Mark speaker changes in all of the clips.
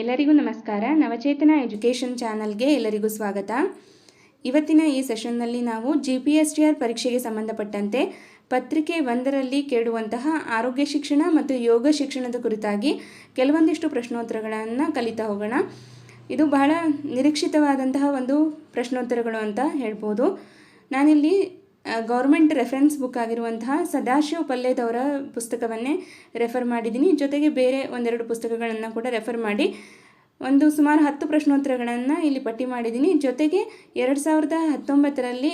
Speaker 1: ಎಲ್ಲರಿಗೂ ನಮಸ್ಕಾರ. ನವಚೇತನ ಎಜುಕೇಷನ್ ಚಾನಲ್ಗೆ ಎಲ್ಲರಿಗೂ ಸ್ವಾಗತ. ಇವತ್ತಿನ ಈ ಸೆಷನ್ನಲ್ಲಿ ನಾವು G P S T R ಪರೀಕ್ಷೆಗೆ ಸಂಬಂಧಪಟ್ಟಂತೆ ಪತ್ರಿಕೆ ಒಂದರಲ್ಲಿ ಕೇಳುವಂತಹ ಆರೋಗ್ಯ ಶಿಕ್ಷಣ ಮತ್ತು ಯೋಗ ಶಿಕ್ಷಣದ ಕುರಿತಾಗಿ ಕೆಲವೊಂದಿಷ್ಟು ಪ್ರಶ್ನೋತ್ತರಗಳನ್ನು ಕಲಿತಾ ಹೋಗೋಣ. ಇದು ಬಹಳ ನಿರೀಕ್ಷಿತವಾದಂತಹ ಒಂದು ಪ್ರಶ್ನೋತ್ತರಗಳು ಅಂತ ಹೇಳ್ಬೋದು. ನಾನಿಲ್ಲಿ ಗೌರ್ಮೆಂಟ್ ರೆಫರೆನ್ಸ್ ಬುಕ್ ಆಗಿರುವಂತಹ ಸದಾಶಿವ ಪಲ್ಲೇದವರ ಪುಸ್ತಕವನ್ನೇ ರೆಫರ್ ಮಾಡಿದ್ದೀನಿ. ಜೊತೆಗೆ ಬೇರೆ ಒಂದೆರಡು ಪುಸ್ತಕಗಳನ್ನು ಕೂಡ ರೆಫರ್ ಮಾಡಿ. ಒಂದು ಸುಮಾರು ಹತ್ತು ಪ್ರಶ್ನೋತ್ತರಗಳನ್ನು ಇಲ್ಲಿ ಪಟ್ಟಿ ಮಾಡಿದ್ದೀನಿ. ಜೊತೆಗೆ ಎರಡು ಸಾವಿರದ ಹತ್ತೊಂಬತ್ತರಲ್ಲಿ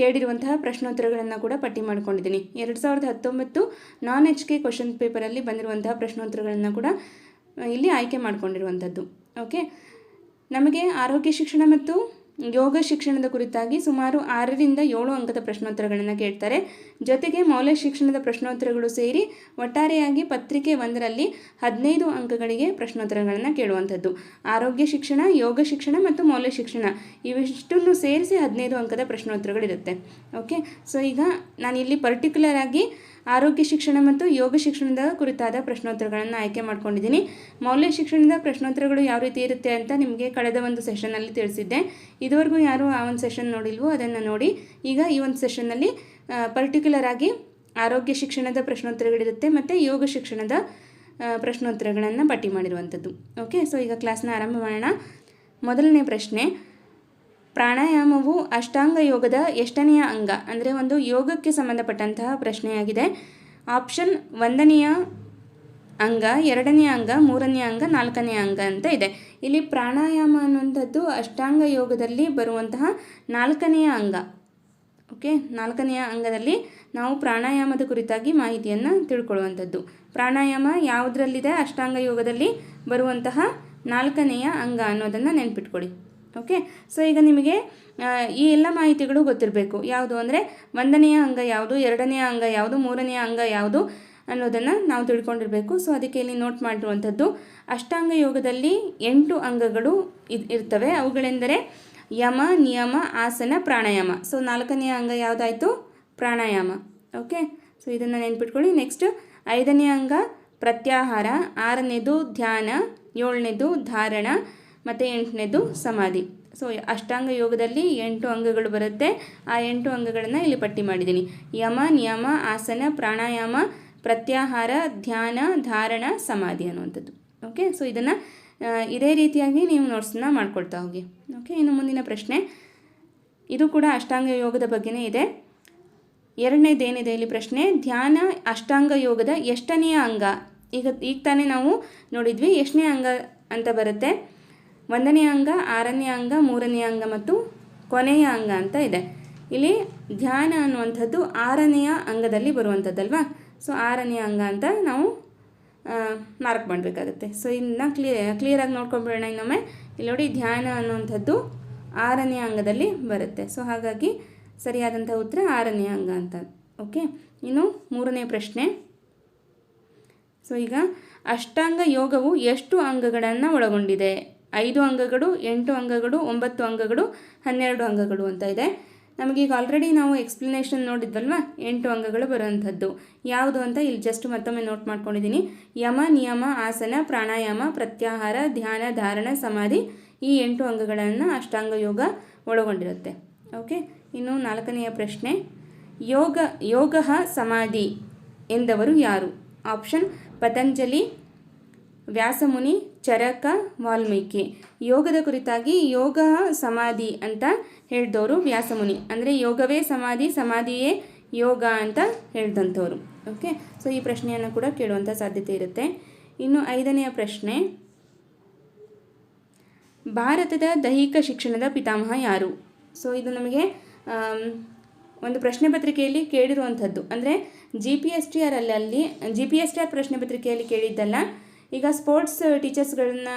Speaker 1: ಕೇಳಿರುವಂತಹ ಪ್ರಶ್ನೋತ್ತರಗಳನ್ನು ಕೂಡ ಪಟ್ಟಿ ಮಾಡ್ಕೊಂಡಿದ್ದೀನಿ. ಎರಡು ಸಾವಿರದ ಹತ್ತೊಂಬತ್ತು ನಾನ್ ಎಚ್ ಕೆ ಕ್ವಶನ್ ಪೇಪರಲ್ಲಿ ಬಂದಿರುವಂತಹ ಪ್ರಶ್ನೋತ್ತರಗಳನ್ನು ಕೂಡ ಇಲ್ಲಿ ಆಯ್ಕೆ ಮಾಡಿಕೊಂಡಿರುವಂಥದ್ದು. ಓಕೆ ನಮಗೆ ಆರೋಗ್ಯ ಶಿಕ್ಷಣ ಮತ್ತು ಯೋಗ ಶಿಕ್ಷಣದ ಕುರಿತಾಗಿ ಸುಮಾರು ಆರರಿಂದ ಏಳು ಅಂಕದ ಪ್ರಶ್ನೋತ್ತರಗಳನ್ನು ಕೇಳ್ತಾರೆ. ಜೊತೆಗೆ ಮೌಲ್ಯ ಶಿಕ್ಷಣದ ಪ್ರಶ್ನೋತ್ತರಗಳು ಸೇರಿ ಒಟ್ಟಾರೆಯಾಗಿ ಪತ್ರಿಕೆ ಒಂದರಲ್ಲಿ ಹದಿನೈದು ಅಂಕಗಳಿಗೆ ಪ್ರಶ್ನೋತ್ತರಗಳನ್ನು ಕೇಳುವಂಥದ್ದು. ಆರೋಗ್ಯ ಶಿಕ್ಷಣ, ಯೋಗ ಶಿಕ್ಷಣ ಮತ್ತು ಮೌಲ್ಯ ಶಿಕ್ಷಣ ಇವಿಷ್ಟನ್ನು ಸೇರಿಸಿ ಹದಿನೈದು ಅಂಕದ ಪ್ರಶ್ನೋತ್ತರಗಳಿರುತ್ತೆ. ಓಕೆ? ಸೊ, ಈಗ ನಾನಿಲ್ಲಿ ಪರ್ಟಿಕ್ಯುಲರ್ ಆಗಿ ಆರೋಗ್ಯ ಶಿಕ್ಷಣ ಮತ್ತು ಯೋಗ ಶಿಕ್ಷಣದ ಕುರಿತಾದ ಪ್ರಶ್ನೋತ್ತರಗಳನ್ನು ಆಯ್ಕೆ ಮಾಡ್ಕೊಂಡಿದ್ದೀನಿ. ಮೌಲ್ಯ ಶಿಕ್ಷಣದ ಪ್ರಶ್ನೋತ್ತರಗಳು ಯಾವ ರೀತಿ ಇರುತ್ತೆ ಅಂತ ನಿಮಗೆ ಕಳೆದ ಒಂದು ಸೆಷನ್ನಲ್ಲಿ ತಿಳಿಸಿದ್ದೆ. ಇದುವರೆಗೂ ಯಾರು ಆ ಒಂದು ಸೆಷನ್ ನೋಡಿಲ್ವೋ ಅದನ್ನು ನೋಡಿ. ಈಗ ಈ ಒಂದು ಸೆಷನ್ನಲ್ಲಿ ಪರ್ಟಿಕ್ಯುಲರ್ ಆಗಿ ಆರೋಗ್ಯ ಶಿಕ್ಷಣದ ಪ್ರಶ್ನೋತ್ತರಗಳಿರುತ್ತೆ ಮತ್ತು ಯೋಗ ಶಿಕ್ಷಣದ ಪ್ರಶ್ನೋತ್ತರಗಳನ್ನು ಪಟ್ಟಿ ಮಾಡಿರುವಂಥದ್ದು. ಓಕೆ ಸೊ ಈಗ ಕ್ಲಾಸ್ನ ಆರಂಭ ಮಾಡೋಣ. ಮೊದಲನೇ ಪ್ರಶ್ನೆ ಪ್ರಾಣಾಯಾಮವು ಅಷ್ಟಾಂಗ ಯೋಗದ ಎಷ್ಟನೆಯ ಅಂಗ? ಅಂದರೆ ಒಂದು ಯೋಗಕ್ಕೆ ಸಂಬಂಧಪಟ್ಟಂತಹ ಪ್ರಶ್ನೆಯಾಗಿದೆ. ಆಪ್ಷನ್ ಒಂದನೆಯ ಅಂಗ ಎರಡನೇ ಅಂಗ ಮೂರನೇ ಅಂಗ ನಾಲ್ಕನೇ ಅಂಗ ಅಂತ ಇದೆ. ಇಲ್ಲಿ ಪ್ರಾಣಾಯಾಮ ಅನ್ನುವಂಥದ್ದು ಅಷ್ಟಾಂಗ ಯೋಗದಲ್ಲಿ ಬರುವಂತಹ ನಾಲ್ಕನೆಯ ಅಂಗ. ಓಕೆ, ನಾಲ್ಕನೆಯ ಅಂಗದಲ್ಲಿ ನಾವು ಪ್ರಾಣಾಯಾಮದ ಕುರಿತಾಗಿ ಮಾಹಿತಿಯನ್ನು ತಿಳ್ಕೊಳ್ಳುವಂಥದ್ದು. ಪ್ರಾಣಾಯಾಮ ಯಾವುದರಲ್ಲಿದೆ? ಅಷ್ಟಾಂಗ ಯೋಗದಲ್ಲಿ ಬರುವಂತಹ ನಾಲ್ಕನೆಯ ಅಂಗ ಅನ್ನೋದನ್ನು ನೆನ್ಪಿಟ್ಕೊಳ್ಳಿ. ಓಕೆ ಸೊ ಈಗ ನಿಮಗೆ ಈ ಎಲ್ಲ ಮಾಹಿತಿಗಳು ಗೊತ್ತಿರಬೇಕು. ಯಾವುದು ಅಂದರೆ, ಒಂದನೆಯ ಅಂಗ ಯಾವುದು, ಎರಡನೆಯ ಅಂಗ ಯಾವುದು, ಮೂರನೆಯ ಅಂಗ ಯಾವುದು ಅನ್ನೋದನ್ನು ನಾವು ತಿಳ್ಕೊಂಡಿರಬೇಕು. ಸೊ ಅದಕ್ಕೆ ಇಲ್ಲಿ ನೋಟ್ ಮಾಡಿರುವಂಥದ್ದು, ಅಷ್ಟಾಂಗ ಯೋಗದಲ್ಲಿ ಎಂಟು ಅಂಗಗಳು ಇರ್ತವೆ. ಅವುಗಳೆಂದರೆ, ಯಮ, ನಿಯಮ, ಆಸನ, ಪ್ರಾಣಾಯಾಮ. ಸೊ ನಾಲ್ಕನೆಯ ಅಂಗ ಯಾವುದಾಯಿತು? ಪ್ರಾಣಾಯಾಮ. ಓಕೆ ಸೊ ಇದನ್ನು ನೆನ್ಪಿಟ್ಕೊಳ್ಳಿ. ನೆಕ್ಸ್ಟ್ ಐದನೇ ಅಂಗ ಪ್ರತ್ಯಾಹಾರ. ಆರನೇದು ಧ್ಯಾನ, ಏಳನೇದು ಧಾರಣ ಮತ್ತು ಎಂಟನೇದು ಸಮಾಧಿ. ಸೊ ಅಷ್ಟಾಂಗ ಯೋಗದಲ್ಲಿ ಎಂಟು ಅಂಗಗಳು ಬರುತ್ತೆ. ಆ ಎಂಟು ಅಂಗಗಳನ್ನು ಇಲ್ಲಿ ಪಟ್ಟಿ ಮಾಡಿದ್ದೀನಿ. ಯಮ, ನಿಯಮ, ಆಸನ, ಪ್ರಾಣಾಯಾಮ, ಪ್ರತ್ಯಾಹಾರ, ಧ್ಯಾನ, ಧಾರಣ, ಸಮಾಧಿ ಅನ್ನುವಂಥದ್ದು. ಓಕೆ ಸೊ ಇದನ್ನು ಇದೇ ರೀತಿಯಾಗಿ ನೀವು ನೋಟ್ಸನ್ನ ಮಾಡ್ಕೊಳ್ತಾ ಹೋಗಿ. ಓಕೆ ಇನ್ನು ಮುಂದಿನ ಪ್ರಶ್ನೆ. ಇದು ಕೂಡ ಅಷ್ಟಾಂಗ ಯೋಗದ ಬಗ್ಗೆನೇ ಇದೆ. ಎರಡನೇದೇನಿದೆ ಇಲ್ಲಿ ಪ್ರಶ್ನೆ? ಧ್ಯಾನ ಅಷ್ಟಾಂಗ ಯೋಗದ ಎಷ್ಟನೆಯ ಅಂಗ? ಈಗ ಈಗ ತಾನೇ ನಾವು ನೋಡಿದ್ವಿ ಎಷ್ಟನೇ ಅಂಗ ಅಂತ ಬರುತ್ತೆ. ಒಂದನೇ ಅಂಗ, ಆರನೇ ಅಂಗ, ಮೂರನೇ ಅಂಗ ಮತ್ತು ಕೊನೆಯ ಅಂಗ ಅಂತ ಇದೆ. ಇಲ್ಲಿ ಧ್ಯಾನ ಅನ್ನುವಂಥದ್ದು ಆರನೆಯ ಅಂಗದಲ್ಲಿ ಬರುವಂಥದ್ದಲ್ವಾ? ಸೊ, ಆರನೆಯ ಅಂಗ ಅಂತ ನಾವು ಮಾರ್ಕ್ ಮಾಡಬೇಕಾಗುತ್ತೆ. ಸೊ, ಇನ್ನು ಕ್ಲಿಯರ್ ಕ್ಲಿಯರಾಗಿ ನೋಡ್ಕೊಂಬಿಡೋಣ ಇನ್ನೊಮ್ಮೆ. ಇಲ್ಲಿ ನೋಡಿ, ಧ್ಯಾನ ಅನ್ನುವಂಥದ್ದು ಆರನೇ ಅಂಗದಲ್ಲಿ ಬರುತ್ತೆ. ಸೊ, ಹಾಗಾಗಿ ಸರಿಯಾದಂಥ ಉತ್ತರ ಆರನೇ ಅಂಗ ಅಂತ. ಓಕೆ? ಇನ್ನು ಮೂರನೇ ಪ್ರಶ್ನೆ. ಸೊ, ಈಗ ಅಷ್ಟಾಂಗ ಯೋಗವು ಎಷ್ಟು ಅಂಗಗಳನ್ನು ಒಳಗೊಂಡಿದೆ? ಐದು ಅಂಗಗಳು ಎಂಟು ಅಂಗಗಳು ಒಂಬತ್ತು ಅಂಗಗಳು ಹನ್ನೆರಡು ಅಂಗಗಳು ಅಂತ ಇದೆ. ನಮಗೀಗ ಆಲ್ರೆಡಿ ನಾವು ಎಕ್ಸ್ಪ್ಲನೇಷನ್ ನೋಡಿದ್ವಲ್ವ? ಎಂಟು ಅಂಗಗಳು ಬರುವಂಥದ್ದು. ಯಾವುದು ಅಂತ ಇಲ್ಲಿ ಜಸ್ಟ್ ಮತ್ತೊಮ್ಮೆ ನೋಟ್ ಮಾಡ್ಕೊಂಡಿದ್ದೀನಿ. ಯಮ, ನಿಯಮ, ಆಸನ, ಪ್ರಾಣಾಯಾಮ, ಪ್ರತ್ಯಾಹಾರ, ಧ್ಯಾನ, ಧಾರಣ, ಸಮಾಧಿ ಈ ಎಂಟು ಅಂಗಗಳನ್ನು ಅಷ್ಟಾಂಗ ಯೋಗ ಒಳಗೊಂಡಿರುತ್ತೆ. ಓಕೆ ಇನ್ನು ನಾಲ್ಕನೆಯ ಪ್ರಶ್ನೆ. ಯೋಗ ಯೋಗ ಸಮಾಧಿ ಎಂದವರು ಯಾರು? ಆಪ್ಷನ್ ಪತಂಜಲಿ ವ್ಯಾಸಮುನಿ, ಚರಕ, ವಾಲ್ಮೀಕಿ. ಯೋಗದ ಕುರಿತಾಗಿ ಯೋಗ ಸಮಾಧಿ ಅಂತ ಹೇಳಿದವರು ವ್ಯಾಸಮುನಿ. ಅಂದರೆ ಯೋಗವೇ ಸಮಾಧಿ, ಸಮಾಧಿಯೇ ಯೋಗ ಅಂತ ಹೇಳ್ದಂಥವ್ರು. ಓಕೆ ಸೊ ಈ ಪ್ರಶ್ನೆಯನ್ನು ಕೂಡ ಕೇಳುವಂಥ ಸಾಧ್ಯತೆ ಇರುತ್ತೆ. ಇನ್ನು ಐದನೆಯ ಪ್ರಶ್ನೆ. ಭಾರತದ ದೈಹಿಕ ಶಿಕ್ಷಣದ ಪಿತಾಮಹ ಯಾರು? ಸೊ ಇದು ನಮಗೆ ಒಂದು ಪ್ರಶ್ನೆ ಪತ್ರಿಕೆಯಲ್ಲಿ ಕೇಳಿರುವಂಥದ್ದು. ಅಂದರೆ G P S T R ಅಲ್ಲಿ G P S T R ಪ್ರಶ್ನೆ ಪತ್ರಿಕೆಯಲ್ಲಿ ಕೇಳಿದ್ದಲ್ಲ ಈಗ ಸ್ಪೋರ್ಟ್ಸ್ ಟೀಚರ್ಸ್ಗಳನ್ನ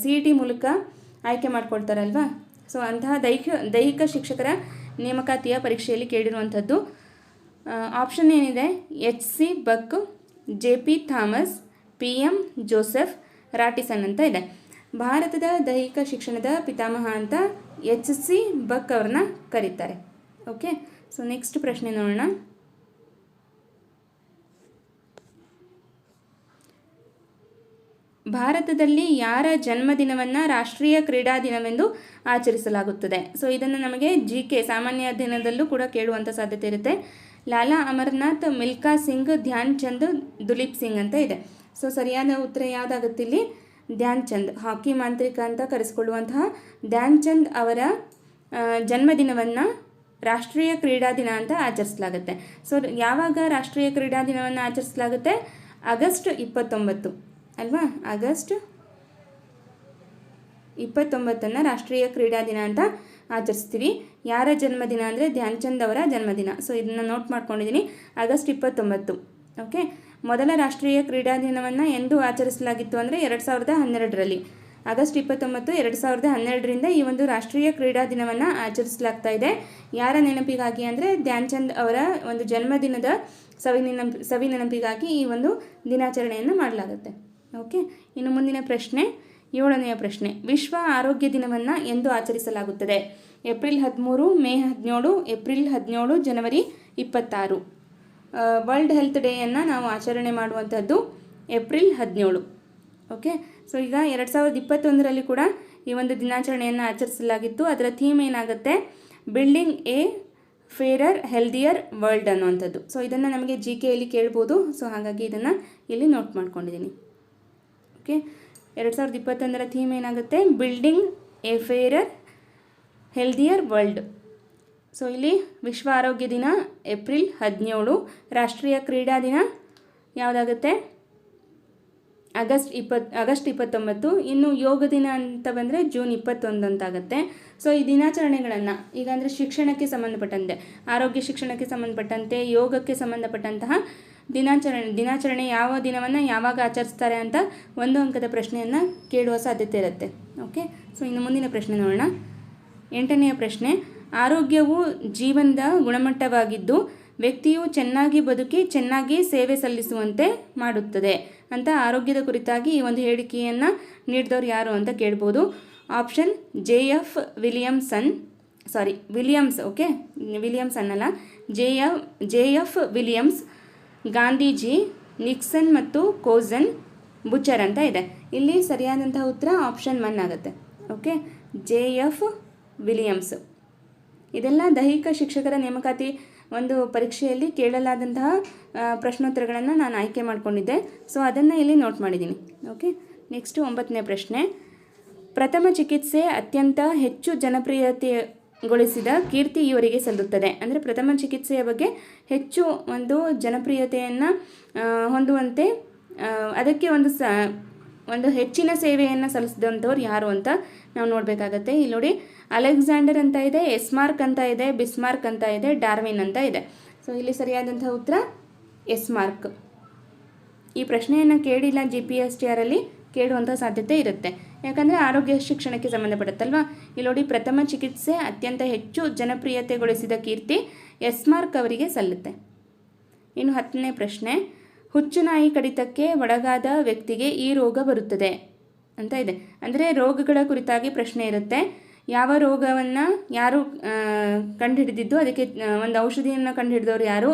Speaker 1: ಸಿ ಇ ಟಿ ಮೂಲಕ ಆಯ್ಕೆ ಮಾಡ್ಕೊಳ್ತಾರಲ್ವಾ? ಸೊ ಅಂತಹ ದೈಹಿಕ ದೈಹಿಕ ಶಿಕ್ಷಕರ ನೇಮಕಾತಿಯ ಪರೀಕ್ಷೆಯಲ್ಲಿ ಕೇಳಿರುವಂಥದ್ದು. ಆಪ್ಷನ್ ಏನಿದೆ? H C Buck J P Thomas P M Joseph ರಾಟಿಸನ್ ಅಂತ ಇದೆ. ಭಾರತದ ದೈಹಿಕ ಶಿಕ್ಷಣದ ಪಿತಾಮಹ ಅಂತ ಎಚ್ ಸಿ ಬಕ್ ಅವ್ರನ್ನ ಕರೀತಾರೆ. ಓಕೆ ಸೊ ನೆಕ್ಸ್ಟ್ ಪ್ರಶ್ನೆ ನೋಡೋಣ. ಭಾರತದಲ್ಲಿ ಯಾರ ಜನ್ಮದಿನವನ್ನು ರಾಷ್ಟ್ರೀಯ ಕ್ರೀಡಾ ದಿನವೆಂದು ಆಚರಿಸಲಾಗುತ್ತದೆ. ಸೊ ಇದನ್ನು ನಮಗೆ ಜಿ ಕೆ ಸಾಮಾನ್ಯ ದಿನದಲ್ಲೂ ಕೂಡ ಕೇಳುವಂಥ ಸಾಧ್ಯತೆ ಇರುತ್ತೆ. ಲಾಲಾ ಅಮರ್ನಾಥ್, ಮಿಲ್ಕಾ ಸಿಂಗ್, ಧ್ಯಾನ್ ಚಂದ್, ದುಲೀಪ್ ಸಿಂಗ್ ಅಂತ ಇದೆ. ಸೊ ಸರಿಯಾದ ಉತ್ತರ ಯಾವುದಾಗುತ್ತೆ ಇಲ್ಲಿ? ಧ್ಯಾನ್ ಚಂದ್. ಹಾಕಿ ಮಾಂತ್ರಿಕ ಅಂತ ಕರೆಸಿಕೊಳ್ಳುವಂತಹ ಧ್ಯಾನ್ ಚಂದ್ ಅವರ ಜನ್ಮದಿನವನ್ನು ರಾಷ್ಟ್ರೀಯ ಕ್ರೀಡಾ ದಿನ ಅಂತ ಆಚರಿಸಲಾಗುತ್ತೆ. ಸೊ ಯಾವಾಗ ರಾಷ್ಟ್ರೀಯ ಕ್ರೀಡಾ ದಿನವನ್ನು ಆಚರಿಸಲಾಗುತ್ತೆ? ಆಗಸ್ಟ್ ಇಪ್ಪತ್ತೊಂಬತ್ತು. ಅಲ್ವಾ? ಆಗಸ್ಟ್ ಇಪ್ಪತ್ತೊಂಬತ್ತನ್ನು ರಾಷ್ಟ್ರೀಯ ಕ್ರೀಡಾ ದಿನ ಅಂತ ಆಚರಿಸ್ತೀವಿ. ಯಾರ ಜನ್ಮದಿನ ಅಂದರೆ ಧ್ಯಾನ್ ಚಂದ್ ಅವರ ಜನ್ಮದಿನ. ಸೊ ಇದನ್ನು ನೋಟ್ ಮಾಡ್ಕೊಂಡಿದ್ದೀನಿ ಆಗಸ್ಟ್ ಇಪ್ಪತ್ತೊಂಬತ್ತು. ಓಕೆ ಮೊದಲ ರಾಷ್ಟ್ರೀಯ ಕ್ರೀಡಾ ದಿನವನ್ನು ಎಂದು ಆಚರಿಸಲಾಗಿತ್ತು ಅಂದರೆ ಎರಡು ಸಾವಿರದ ಹನ್ನೆರಡರಲ್ಲಿ. ಆಗಸ್ಟ್ ಇಪ್ಪತ್ತೊಂಬತ್ತು, ಎರಡು ಸಾವಿರದ ಹನ್ನೆರಡರಿಂದ ಈ ಒಂದು ರಾಷ್ಟ್ರೀಯ ಕ್ರೀಡಾ ದಿನವನ್ನು ಆಚರಿಸಲಾಗ್ತಾ ಇದೆ. ಯಾರ ನೆನಪಿಗಾಗಿ ಅಂದರೆ ಧ್ಯಾನ್ ಚಂದ್ ಅವರ ಒಂದು ಜನ್ಮದಿನದ ಸವಿ ನೆನಪು ಸವಿ ನೆನಪಿಗಾಗಿ ಈ ಒಂದು ದಿನಾಚರಣೆಯನ್ನು ಮಾಡಲಾಗುತ್ತೆ. ಓಕೆ? ಇನ್ನು ಮುಂದಿನ ಪ್ರಶ್ನೆ, ಏಳನೆಯ ಪ್ರಶ್ನೆ. ವಿಶ್ವ ಆರೋಗ್ಯ ದಿನವನ್ನು ಎಂದು ಆಚರಿಸಲಾಗುತ್ತದೆ. ಏಪ್ರಿಲ್ ಹದಿಮೂರು, ಮೇ ಹದಿನೇಳು, ಏಪ್ರಿಲ್ ಹದಿನೇಳು, ಜನವರಿ ಇಪ್ಪತ್ತಾರು. ವರ್ಲ್ಡ್ ಹೆಲ್ತ್ ಡೇಯನ್ನು ನಾವು ಆಚರಣೆ ಮಾಡುವಂಥದ್ದು ಏಪ್ರಿಲ್ ಹದಿನೇಳು. ಓಕೆ? ಸೊ, ಈಗ ಎರಡು ಸಾವಿರದ ಇಪ್ಪತ್ತೊಂದರಲ್ಲಿ ಕೂಡ ಈ ಒಂದು ದಿನಾಚರಣೆಯನ್ನು ಆಚರಿಸಲಾಗಿತ್ತು. ಅದರ ಥೀಮ್ ಏನಾಗುತ್ತೆ? Building a fairer, healthier world ಅನ್ನುವಂಥದ್ದು. ಸೊ, ಇದನ್ನು ನಮಗೆ ಜಿ ಕೆಯಲ್ಲಿ ಕೇಳ್ಬೋದು. ಸೊ, ಹಾಗಾಗಿ ಇದನ್ನು ಇಲ್ಲಿ ನೋಟ್ ಮಾಡ್ಕೊಂಡಿದ್ದೀನಿ. ಓಕೆ. ಎರಡು ಸಾವಿರದ ಇಪ್ಪತ್ತೊಂದರ ಥೀಮ್ ಏನಾಗುತ್ತೆ? Building a fairer healthier world so ಇಲ್ಲಿ ವಿಶ್ವ ಆರೋಗ್ಯ ದಿನ ಏಪ್ರಿಲ್ ಹದಿನೇಳು. ರಾಷ್ಟ್ರೀಯ ಕ್ರೀಡಾ ದಿನ ಯಾವುದಾಗುತ್ತೆ? ಆಗಸ್ಟ್ ಇಪ್ಪತ್ತು ಆಗಸ್ಟ್ ಇಪ್ಪತ್ತೊಂಬತ್ತು. ಇನ್ನು ಯೋಗ ದಿನ ಅಂತ ಬಂದರೆ ಜೂನ್ ಇಪ್ಪತ್ತೊಂದು ಅಂತಾಗುತ್ತೆ. ಸೊ ಈ ದಿನಾಚರಣೆಗಳನ್ನು, ಈಗ ಅಂದರೆ ಶಿಕ್ಷಣಕ್ಕೆ ಸಂಬಂಧಪಟ್ಟಂತೆ, ಆರೋಗ್ಯ ಶಿಕ್ಷಣಕ್ಕೆ ಸಂಬಂಧಪಟ್ಟಂತೆ, ಯೋಗಕ್ಕೆ ಸಂಬಂಧಪಟ್ಟಂತಹ ದಿನಾಚರಣೆ ದಿನಾಚರಣೆ ಯಾವ ದಿನವನ್ನು ಯಾವಾಗ ಆಚರಿಸ್ತಾರೆ ಅಂತ ಒಂದು ಅಂಕದ ಪ್ರಶ್ನೆಯನ್ನು ಕೇಳುವ ಸಾಧ್ಯತೆ ಇರುತ್ತೆ. ಓಕೆ ಸೊ ಇನ್ನು ಮುಂದಿನ ಪ್ರಶ್ನೆ ನೋಡೋಣ. ಎಂಟನೆಯ ಪ್ರಶ್ನೆ, ಆರೋಗ್ಯವು ಜೀವನದ ಗುಣಮಟ್ಟವಾಗಿದ್ದು ವ್ಯಕ್ತಿಯು ಚೆನ್ನಾಗಿ ಬದುಕಿ ಚೆನ್ನಾಗಿ ಸೇವೆ ಸಲ್ಲಿಸುವಂತೆ ಮಾಡುತ್ತದೆ ಅಂತ ಆರೋಗ್ಯದ ಕುರಿತಾಗಿ ಈ ಒಂದು ಹೇಳಿಕೆಯನ್ನು ನೀಡಿದವರು ಯಾರು ಅಂತ ಕೇಳ್ಬೋದು. Option, J F Williamson sorry Williams okay Williams ಅಲ್ಲ J F J F Williams Gandhiji, Nixon ಮತ್ತು ಕೋಸನ್ ಬುಚರ್ ಅಂತ ಇದೆ. ಇಲ್ಲಿ ಸರಿಯಾದಂತಹ ಉತ್ತರ ಆಪ್ಷನ್ ಒನ್ ಆಗುತ್ತೆ. ಓಕೆ? J F Williams. ಇದೆಲ್ಲ ದೈಹಿಕ ಶಿಕ್ಷಕರ ನೇಮಕಾತಿ ಒಂದು ಪರೀಕ್ಷೆಯಲ್ಲಿ ಕೇಳಲಾದಂತಹ ಪ್ರಶ್ನೋತ್ತರಗಳನ್ನು ನಾನು ಆಯ್ಕೆ ಮಾಡಿಕೊಂಡಿದ್ದೆ. ಸೊ, ಅದನ್ನು ಇಲ್ಲಿ ನೋಟ್ ಮಾಡಿದ್ದೀನಿ. ಓಕೆ? ನೆಕ್ಸ್ಟು ಒಂಬತ್ತನೇ ಪ್ರಶ್ನೆ. ಪ್ರಥಮ ಚಿಕಿತ್ಸೆ ಅತ್ಯಂತ ಹೆಚ್ಚು ಜನಪ್ರಿಯತೆಗೊಳಿಸಿದ ಕೀರ್ತಿ ಇವರಿಗೆ ಸಲ್ಲುತ್ತದೆ. ಅಂದರೆ ಪ್ರಥಮ ಚಿಕಿತ್ಸೆಯ ಬಗ್ಗೆ ಹೆಚ್ಚು ಒಂದು ಜನಪ್ರಿಯತೆಯನ್ನು ಹೊಂದುವಂತೆ ಅದಕ್ಕೆ ಒಂದು ಸ, ಒಂದು ಹೆಚ್ಚಿನ ಸೇವೆಯನ್ನು ಸಲ್ಲಿಸಿದಂಥವ್ರು ಯಾರು ಅಂತ ನಾವು ನೋಡಬೇಕಾಗತ್ತೆ. ಇಲ್ಲಿ ನೋಡಿ, ಅಲೆಕ್ಸಾಂಡರ್ ಅಂತ ಇದೆ, ಎಸ್ಮಾರ್ಕ್ ಅಂತ ಇದೆ, ಬಿಸ್ಮಾರ್ಕ್ ಅಂತ ಇದೆ, ಡಾರ್ವಿನ್ ಅಂತ ಇದೆ. ಸೊ ಇಲ್ಲಿ ಸರಿಯಾದಂಥ ಉತ್ತರ, ಎಸ್ಮಾರ್ಕ್. ಈ ಪ್ರಶ್ನೆಯನ್ನು ಕೇಳಿಲ್ಲ ಜಿ ಪಿ ಎಸ್ ಟಿ ಆರಲ್ಲಿ ಕೇಳುವಂಥ ಸಾಧ್ಯತೆ ಇರುತ್ತೆ. ಯಾಕಂದರೆ ಆರೋಗ್ಯ ಶಿಕ್ಷಣಕ್ಕೆ ಸಂಬಂಧಪಡುತ್ತಲ್ವಾ? ಇಲ್ಲಿ ನೋಡಿ ಪ್ರಥಮ ಚಿಕಿತ್ಸೆ ಅತ್ಯಂತ ಹೆಚ್ಚು ಜನಪ್ರಿಯತೆಗೊಳಿಸಿದ ಕೀರ್ತಿ ಎಸ್ಮಾರ್ಕ್ ಅವರಿಗೆ ಸಲ್ಲುತ್ತೆ. ಇನ್ನು ಹತ್ತನೇ ಪ್ರಶ್ನೆ ಹುಚ್ಚುನಾಯಿ ಕಡಿತಕ್ಕೆ ಒಳಗಾದ ವ್ಯಕ್ತಿಗೆ ಈ ರೋಗ ಬರುತ್ತದೆ ಅಂತ ಇದೆ. ಅಂದರೆ ರೋಗಗಳ ಕುರಿತಾಗಿ ಪ್ರಶ್ನೆ ಇರುತ್ತೆ. ಯಾವ ರೋಗವನ್ನು ಯಾರು ಕಂಡುಹಿಡಿದಿದ್ದು? ಅದಕ್ಕೆ ಒಂದು ಔಷಧಿಯನ್ನು ಕಂಡುಹಿಡಿದವರು ಯಾರು?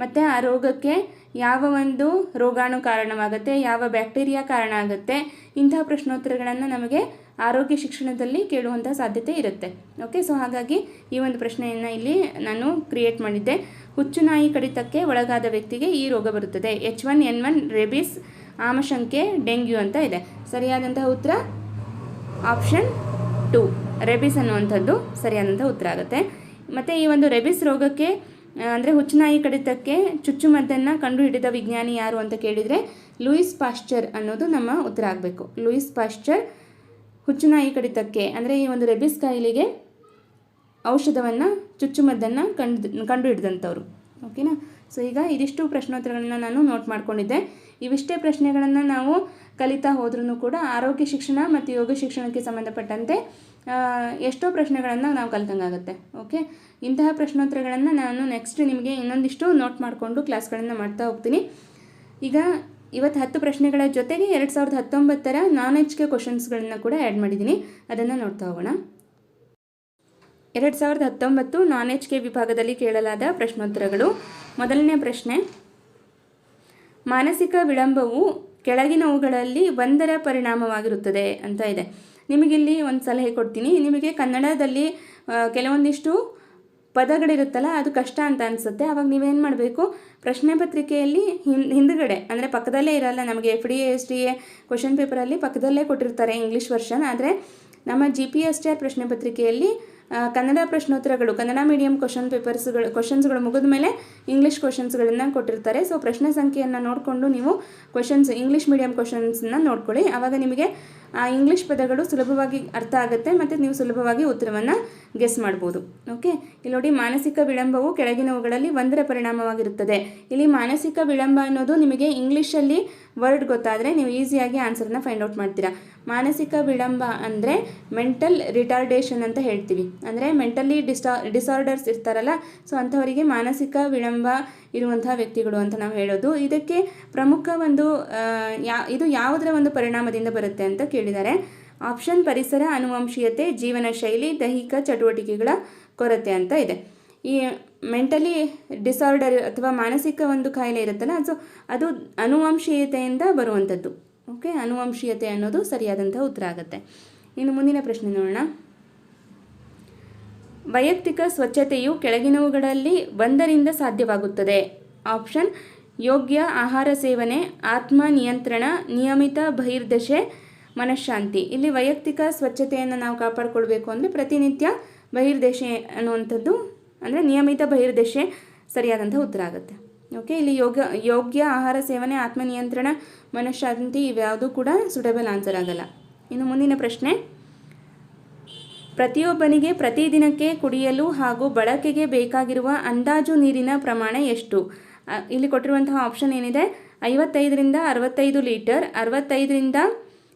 Speaker 1: ಮತ್ತು ಆ ರೋಗಕ್ಕೆ ಯಾವ ಒಂದು ರೋಗಾಣು ಕಾರಣವಾಗುತ್ತೆ, ಯಾವ ಬ್ಯಾಕ್ಟೀರಿಯಾ ಕಾರಣ ಆಗುತ್ತೆ, ಇಂತಹ ಪ್ರಶ್ನೋತ್ತರಗಳನ್ನು ನಮಗೆ ಆರೋಗ್ಯ ಶಿಕ್ಷಣದಲ್ಲಿ ಕೇಳುವಂಥ ಸಾಧ್ಯತೆ ಇರುತ್ತೆ. ಓಕೆ ಸೊ ಹಾಗಾಗಿ ಈ ಒಂದು ಪ್ರಶ್ನೆಯನ್ನು ಇಲ್ಲಿ ನಾನು ಕ್ರಿಯೇಟ್ ಮಾಡಿದ್ದೆ. ಹುಚ್ಚುನಾಯಿ ಕಡಿತಕ್ಕೆ ಒಳಗಾದ ವ್ಯಕ್ತಿಗೆ ಈ ರೋಗ ಬರುತ್ತದೆ. H one N one rabies ಆಮಶಂಕೆ, dengue ಅಂತ ಇದೆ. ಸರಿಯಾದಂತಹ ಉತ್ತರ? ಆಪ್ಷನ್ ಟು ರೆಬಿಸ್ ಅನ್ನುವಂಥದ್ದು ಸರಿಯಾದಂಥ ಉತ್ತರ ಆಗುತ್ತೆ. ಮತ್ತು ಈ ಒಂದು ರೆಬಿಸ್ ರೋಗಕ್ಕೆ ಅಂದರೆ ಹುಚ್ಚುನಾಯಿ ಕಡಿತಕ್ಕೆ ಚುಚ್ಚುಮದ್ದನ್ನು ಕಂಡುಹಿಡಿದ ವಿಜ್ಞಾನಿ ಯಾರು ಅಂತ ಕೇಳಿದರೆ ಲೂಯಿಸ್ ಪಾಶ್ಚರ್ ಅನ್ನೋದು ನಮ್ಮ ಉತ್ತರ ಆಗಬೇಕು. ಲೂಯಿಸ್ ಪಾಶ್ಚರ್ ಹುಚ್ಚುನಾಯಿ ಕಡಿತಕ್ಕೆ, ಅಂದರೆ ಈ ಒಂದು ರೆಬಿಸ್ ಕಾಯಿಲೆಗೆ ಔಷಧವನ್ನು, ಚುಚ್ಚುಮದ್ದನ್ನು ಕಂಡು, ಕಂಡುಹಿಡಿದಂಥವ್ರು. ಓಕೆನಾ? ಸೊ ಈಗ ಇದಿಷ್ಟು ಪ್ರಶ್ನೋತ್ತರಗಳನ್ನ ನಾನು ನೋಟ್ ಮಾಡ್ಕೊಂಡಿದ್ದೆ. ಇವಿಷ್ಟೇ ಪ್ರಶ್ನೆಗಳನ್ನು ನಾವು ಕಲಿತಾ ಹೋದ್ರೂ ಕೂಡ ಆರೋಗ್ಯ ಶಿಕ್ಷಣ ಮತ್ತು ಯೋಗ ಶಿಕ್ಷಣಕ್ಕೆ ಸಂಬಂಧಪಟ್ಟಂತೆ ಎಷ್ಟೋ ಪ್ರಶ್ನೆಗಳನ್ನು ನಾವು ಕಲ್ತಂಗಾಗುತ್ತೆ, ಓಕೆ? ಇಂತಹ ಪ್ರಶ್ನೋತ್ತರಗಳನ್ನು ನಾನು ನೆಕ್ಸ್ಟ್ ನಿಮಗೆ ಇನ್ನೊಂದಿಷ್ಟು ನೋಟ್ ಮಾಡಿಕೊಂಡು ಕ್ಲಾಸ್ಗಳನ್ನು ಮಾಡ್ತಾ ಹೋಗ್ತೀನಿ. ಈಗ ಇವತ್ತು ಹತ್ತು ಪ್ರಶ್ನೆಗಳ ಜೊತೆಗೆ ಎರಡು ಸಾವಿರದ ಹತ್ತೊಂಬತ್ತರ ನಾನ್ ಎಚ್ ಕೆ ಕ್ವಶನ್ಸ್ಗಳನ್ನ ಕೂಡ ಆ್ಯಡ್ ಮಾಡಿದ್ದೀನಿ. ಅದನ್ನು ನೋಡ್ತಾ ಹೋಗೋಣ. ಎರಡು ಸಾವಿರದ ಹತ್ತೊಂಬತ್ತು ನಾನ್ ಎಚ್ ಕೆ ವಿಭಾಗದಲ್ಲಿ ಕೇಳಲಾದ ಪ್ರಶ್ನೋತ್ತರಗಳು. ಮೊದಲನೇ ಪ್ರಶ್ನೆ, ಮಾನಸಿಕ ವಿಳಂಬವು ಕೆಳಗಿನವುಗಳಲ್ಲಿ ಒಂದರ ಪರಿಣಾಮವಾಗಿರುತ್ತದೆ ಅಂತ ಇದೆ. ನಿಮಗಿಲ್ಲಿ ಒಂದು ಸಲಹೆ ಕೊಡ್ತೀನಿ. ನಿಮಗೆ ಕನ್ನಡದಲ್ಲಿ ಕೆಲವೊಂದಿಷ್ಟು ಪದಗಳಿರುತ್ತಲ್ಲ, ಅದು ಕಷ್ಟ ಅಂತ ಅನಿಸುತ್ತೆ. ಆವಾಗ ನೀವೇನು ಮಾಡಬೇಕು? ಪ್ರಶ್ನೆ ಪತ್ರಿಕೆಯಲ್ಲಿ ಹಿಂದ್ ಹಿಂದುಗಡೆ, ಅಂದರೆ ಪಕ್ಕದಲ್ಲೇ ಇರಲ್ಲ, ನಮಗೆ F D A S D A question ಪೇಪರಲ್ಲಿ ಪಕ್ಕದಲ್ಲೇ ಕೊಟ್ಟಿರ್ತಾರೆ ಇಂಗ್ಲೀಷ್ ವರ್ಷನ್ ಆದರೆ ನಮ್ಮ G P S T R ಪ್ರಶ್ನೆ ಪತ್ರಿಕೆಯಲ್ಲಿ ಕನ್ನಡ ಪ್ರಶ್ನೋತ್ತರಗಳು, ಕನ್ನಡ ಮೀಡಿಯಂ ಕ್ವಶನ್ ಪೇಪರ್ಸ್ಗಳು ಕ್ವಶನ್ಸ್ಗಳು ಮುಗಿದ ಮೇಲೆ ಇಂಗ್ಲೀಷ್ ಕ್ವಶನ್ಸ್ಗಳನ್ನು ಕೊಟ್ಟಿರ್ತಾರೆ. ಸೊ ಪ್ರಶ್ನೆ ಸಂಖ್ಯೆಯನ್ನು ನೋಡಿಕೊಂಡು ನೀವು ಕ್ವಶನ್ಸ್ ಇಂಗ್ಲೀಷ್ ಮೀಡಿಯಂ ಕ್ವಶನ್ಸನ್ನ ನೋಡ್ಕೊಳ್ಳಿ. ಆವಾಗ ನಿಮಗೆ, ಆ ಇಂಗ್ಲೀಷ್ ಪದಗಳು ಸುಲಭವಾಗಿ ಅರ್ಥ ಆಗುತ್ತೆ ಮತ್ತು ನೀವು ಸುಲಭವಾಗಿ ಉತ್ತರವನ್ನು ಗೆಸ್ ಮಾಡ್ಬೋದು. ಓಕೆ ಇಲ್ಲಿ ನೋಡಿ ಮಾನಸಿಕ ವಿಳಂಬವು ಕೆಳಗಿನವುಗಳಲ್ಲಿ ಒಂದರ ಪರಿಣಾಮವಾಗಿರುತ್ತದೆ. ಇಲ್ಲಿ ಮಾನಸಿಕ ವಿಳಂಬ ಅನ್ನೋದು ನಿಮಗೆ ಇಂಗ್ಲೀಷಲ್ಲಿ ವರ್ಡ್ ಗೊತ್ತಾದರೆ ನೀವು ಈಸಿಯಾಗಿ ಆನ್ಸರ್ನ ಫೈಂಡ್ ಔಟ್ ಮಾಡ್ತೀರಾ. ಮಾನಸಿಕ ವಿಳಂಬ ಅಂದರೆ ಮೆಂಟಲ್ ರಿಟಾರ್ಡೇಷನ್ ಅಂತ ಹೇಳ್ತೀವಿ. ಅಂದರೆ ಮೆಂಟಲಿ ಡಿಸ್ಟಾ ಡಿಸಾರ್ಡರ್ಸ್ ಇರ್ತಾರಲ್ಲ ಸೊ ಅಂಥವರಿಗೆ ಮಾನಸಿಕ ವಿಳಂಬ ಇರುವಂತಹ ವ್ಯಕ್ತಿಗಳು ಅಂತ ನಾವು ಹೇಳೋದು. ಇದಕ್ಕೆ ಪ್ರಮುಖ ಒಂದು ಯಾ, ಇದು ಯಾವುದರ ಒಂದು ಪರಿಣಾಮದಿಂದ ಬರುತ್ತೆ ಅಂತ ಕೇಳಿದ್ದಾರೆ ಆಪ್ಷನ್ ಪರಿಸರ ಅನುವಂಶೀಯತೆ ಜೀವನ ಶೈಲಿ ದೈಹಿಕ ಚಟುವಟಿಕೆಗಳ ಕೊರತೆ ಅಂತ ಇದೆ. ಈ ಮೆಂಟಲಿ ಡಿಸಾರ್ಡರ್ ಅಥವಾ ಮಾನಸಿಕ ಒಂದು ಕಾಯಿಲೆ ಇರುತ್ತಲ್ಲ ಸೊ ಅದು ಅನುವಂಶೀಯತೆಯಿಂದ ಬರುವಂಥದ್ದು. ಓಕೆ ಅನುವಂಶೀಯತೆ ಅನ್ನೋದು ಸರಿಯಾದಂಥ ಉತ್ತರ ಆಗುತ್ತೆ. ಇನ್ನು ಮುಂದಿನ ಪ್ರಶ್ನೆ ನೋಡೋಣ. ವೈಯಕ್ತಿಕ ಸ್ವಚ್ಛತೆಯು ಕೆಳಗಿನವುಗಳಲ್ಲಿ ಒಂದರಿಂದ ಸಾಧ್ಯವಾಗುತ್ತದೆ. ಆಪ್ಷನ್ ಯೋಗ್ಯ ಆಹಾರ ಸೇವನೆ, ಆತ್ಮ ನಿಯಂತ್ರಣ, ನಿಯಮಿತ ಬಹಿರ್ದಶೆ, ಮನಃಶಾಂತಿ. ಇಲ್ಲಿ ವೈಯಕ್ತಿಕ ಸ್ವಚ್ಛತೆಯನ್ನು ನಾವು ಕಾಪಾಡಿಕೊಳ್ಬೇಕು ಅಂದರೆ ಪ್ರತಿನಿತ್ಯ ಬಹಿರ್ದಶೆ ಅನ್ನುವಂಥದ್ದು ಅಂದರೆ ನಿಯಮಿತ ಬಹಿರ್ದಶೆ ಸರಿಯಾದಂಥ ಉತ್ತರ ಆಗುತ್ತೆ. ಓಕೆ ಇಲ್ಲಿ ಯೋಗ, ಯೋಗ್ಯ ಆಹಾರ ಸೇವನೆ, ಆತ್ಮನಿಯಂತ್ರಣ, ಮನಃಶಾಂತಿ ಇವ್ಯಾವುದೂ ಕೂಡ ಸುಟೇಬಲ್ ಆನ್ಸರ್ ಆಗಲ್ಲ. ಇನ್ನು ಮುಂದಿನ ಪ್ರಶ್ನೆ. ಪ್ರತಿಯೊಬ್ಬನಿಗೆ ಪ್ರತಿದಿನಕ್ಕೆ ಕುಡಿಯಲು ಹಾಗೂ ಬಳಕೆಗೆ ಬೇಕಾಗಿರುವ ಅಂದಾಜು ನೀರಿನ ಪ್ರಮಾಣ ಎಷ್ಟು? ಇಲ್ಲಿ ಕೊಟ್ಟಿರುವಂತಹ ಆಪ್ಷನ್ ಏನಿದೆ? ಐವತ್ತೈದರಿಂದ ಅರವತ್ತೈದು ಲೀಟರ್, ಅರವತ್ತೈದರಿಂದ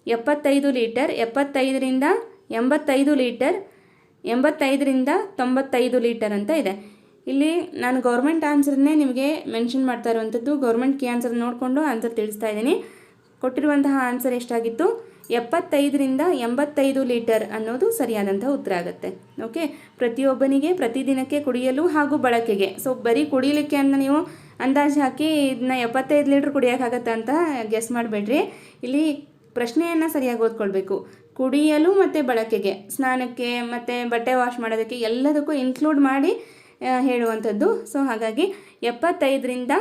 Speaker 1: ಎಪ್ಪತ್ತೈದು ಲೀಟರ್, ಎಪ್ಪತ್ತೈದರಿಂದ ಎಂಬತ್ತೈದು ಲೀಟರ್ ಎಂಬತ್ತೈದರಿಂದ ತೊಂಬತ್ತೈದು ಲೀಟರ್ ಅಂತ ಇದೆ. ಇಲ್ಲಿ ನಾನು ಗೌರ್ಮೆಂಟ್ ಆನ್ಸರ್ನೇ ನಿಮಗೆ ಮೆನ್ಷನ್ ಮಾಡ್ತಾ ಇರುವಂಥದ್ದು ಗೌರ್ಮೆಂಟ್ ಕೀ ಆನ್ಸರ್ ನೋಡಿಕೊಂಡು ಆನ್ಸರ್ ತಿಳಿಸ್ತಾ ಇದ್ದೀನಿ. ಕೊಟ್ಟಿರುವಂತಹ ಆನ್ಸರ್ ಎಷ್ಟಾಗಿತ್ತು? ಎಪ್ಪತ್ತೈದರಿಂದ ಎಂಬತ್ತೈದು ಲೀಟರ್ ಅನ್ನೋದು ಸರಿಯಾದಂಥ ಉತ್ತರ ಆಗುತ್ತೆ. ಓಕೆ ಪ್ರತಿಯೊಬ್ಬನಿಗೆ ಪ್ರತಿದಿನಕ್ಕೆ ಕುಡಿಯಲು ಹಾಗೂ ಬಳಕೆಗೆ. ಸೊ ಬರೀ ಕುಡಿಲಿಕ್ಕೆ ಅಂತ ನೀವು ಅಂದಾಜು ಹಾಕಿ ಇದನ್ನ ಎಪ್ಪತ್ತೈದು ಲೀಟ್ರ್ ಕುಡಿಯೋಕ್ಕಾಗತ್ತೆ ಅಂತ ಗೆಸ್ ಮಾಡಬೇಡ್ರಿ. ಇಲ್ಲಿ ಪ್ರಶ್ನೆಯನ್ನು ಸರಿಯಾಗಿ ಓದ್ಕೊಳ್ಬೇಕು. ಕುಡಿಯಲು ಮತ್ತು ಬಳಕೆಗೆ, ಸ್ನಾನಕ್ಕೆ ಮತ್ತು ಬಟ್ಟೆ ವಾಶ್ ಮಾಡೋದಕ್ಕೆ ಎಲ್ಲದಕ್ಕೂ ಇನ್ಕ್ಲೂಡ್ ಮಾಡಿ ಹೇಳುವಂಥದ್ದು. ಸೊ ಹಾಗಾಗಿ ಎಪ್ಪತ್ತೈದರಿಂದ